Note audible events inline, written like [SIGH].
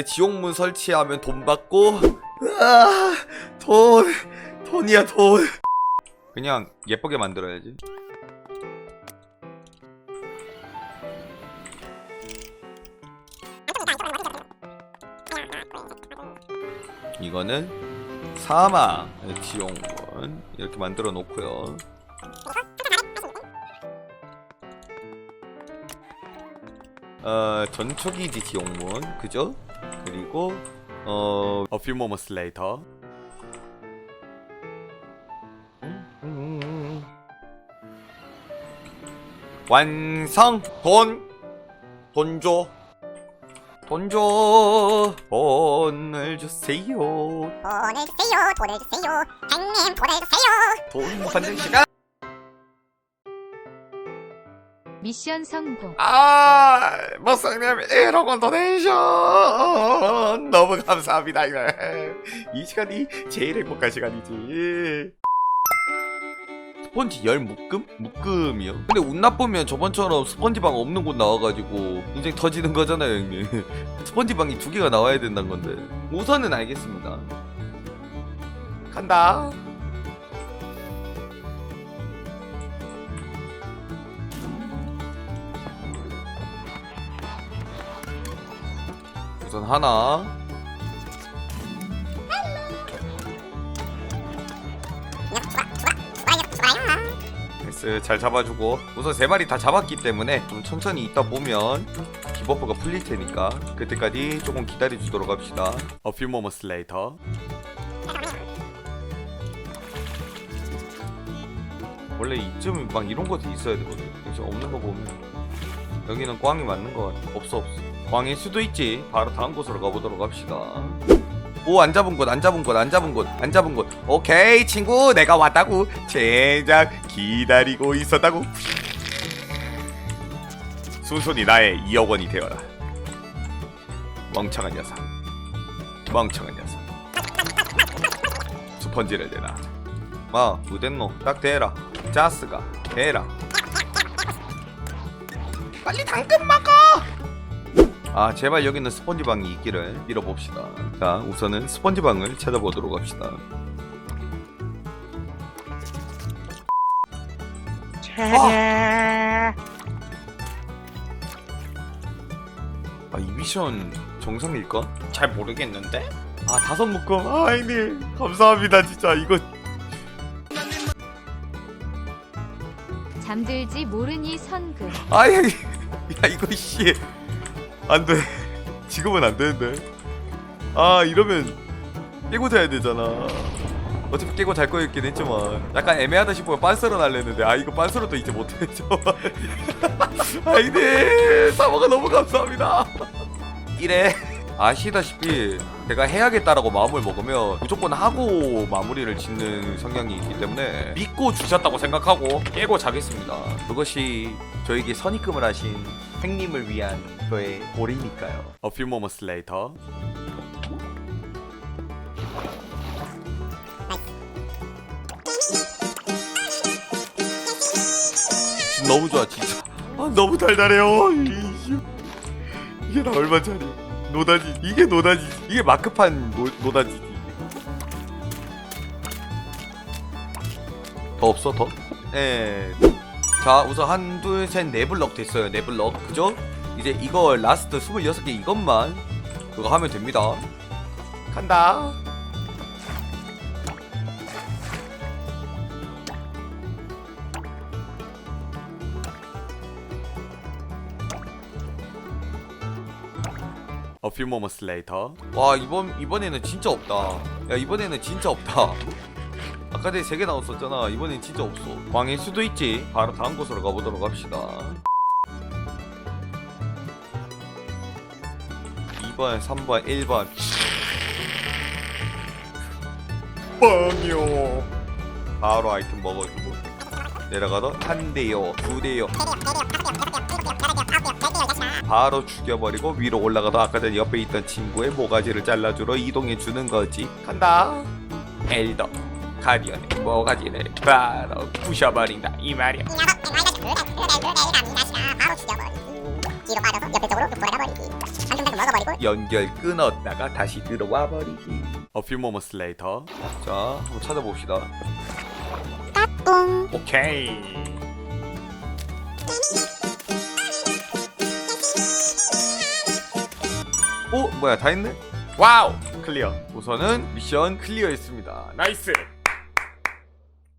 에, 지옥문 설치하면 돈 받고 아, 돈 돈이야 돈. 그냥 예쁘게 만들어야지. 이거는 사막 지옥문. 이렇게 만들어 놓고요. 어 전초기지 지옥문. 그죠? 그리고 어 A few moments later. 완성! 돈! 돈 줘. 돈 줘. 돈을 주세요. 돈을 주세요, 돈을 주세요, 행님 돈을 주세요. 돈 받는 시간! 미션 성공. 아 머상님 1억 원 도네이션 너무 감사합니다 이 시간이 제일 행복한 시간이지. 스펀지 열 묶음? 묶음이요? 근데 운 나쁘면 저번처럼 스펀지방 없는 곳 나와가지고 인생 터지는 거잖아요 형님. [LAUGHS] 스펀지방이 두 개가 나와야 된다는 건데. 우선은 알겠습니다. 간다. 우선 하나 잘 잡아주고 우선 세 마리 다 잡았기 때문에 좀 천천히 있다 보면 디버프가 풀릴 테니까 그때까지 조금 기다려 주도록 합시다. A few moments later. 원래 이쯤 막 이런 것도 있어야 되거든 그래서 없는 거 보면 여기는 꽝이 맞는 거 같아. 없어 없어. 꽝일 수도 있지. 바로 다음 곳으로 가보도록 합시다 오 안 잡은 곳 안 잡은 곳 안 잡은 곳 안 잡은 곳. 오케이 친구 내가 왔다고. 젠장 기다리고 있었다고. 순순히 나의 2억 원이 되어라. 멍청한 녀석. 멍청한 녀석. 스펀지를 대라 마 무덴노 딱 대라. 자스가 대라. 빨리 당근 먹어 아 제발 여기는 스펀지방이 있기를 빌어봅시다 자 우선은 스펀지방을 찾아보도록 합시다 아이 미션 정상일까? 잘 모르겠는데? 아 다섯 묶음 아 형님 감사합니다 진짜 이거 잠들지 모르니 선글. 아 형님 야 이거 씨 안돼. [LAUGHS] 지금은 안 되는데. 아 이러면 깨고 자야 되잖아. 어차피 깨고 잘 거였긴 했지만. 약간 애매하다 싶으면 빤스로 날렸는데. 아 이거 빤스로도 이제 못했죠 [LAUGHS] 아이네. 사모가 너무 감사합니다. 이래. 아시다시피 제가 해야겠다라고 마음을 먹으면 무조건 하고 마무리를 짓는 성향이 있기 때문에 믿고 주셨다고 생각하고 깨고 자겠습니다. 그것이 저에게 선입금을 하신 행님을 위한 저의 보리니까요? A few moments later. 너무 좋아 진짜. 아, 너무 달달해요. 이씨. 이게 나 얼마짜리? 노다지. 이게 노다지. 이게 마크판 노, 노다지지. 더 없어 더? 네 자 우선 한 둘 셋 네 블럭 됐어요 네 블럭 그죠? 이제 이거 라스트 26개 이것만 그거 하면 됩니다 간다 A few moments later. 와 이번 이번에는 진짜 없다. 야 이번에는 진짜 없다. 아까 전에 세개 나왔었잖아. 이번엔 진짜 없어. 광일 수도 있지. 바로 다음 곳으로 가보도록 합시다. 2번, 3번, 1번. 뻥요. 바로 아이템 먹어주고 내려가서 한 대요, 두 대요. 바로 죽여버리고 위로 올라가도 아까 전 옆에 있던 친구의 모가지를 잘라주러 이동해 주는 거지. 간다. 엘더 가디언의 모가지를 바로 부셔버린다 이 말이야. 이 녀석, 바로. 뒤로 빠져서 옆에 쪽으로 버리기. 한줌 먹어버리고. 연결 끊었다가 다시 들어와 버리기. A few moments later. 자 한번 찾아봅시다. 뿡 오케이. 오 뭐야 다 했네? 와우! 클리어. 우선은 미션 클리어 했습니다. 나이스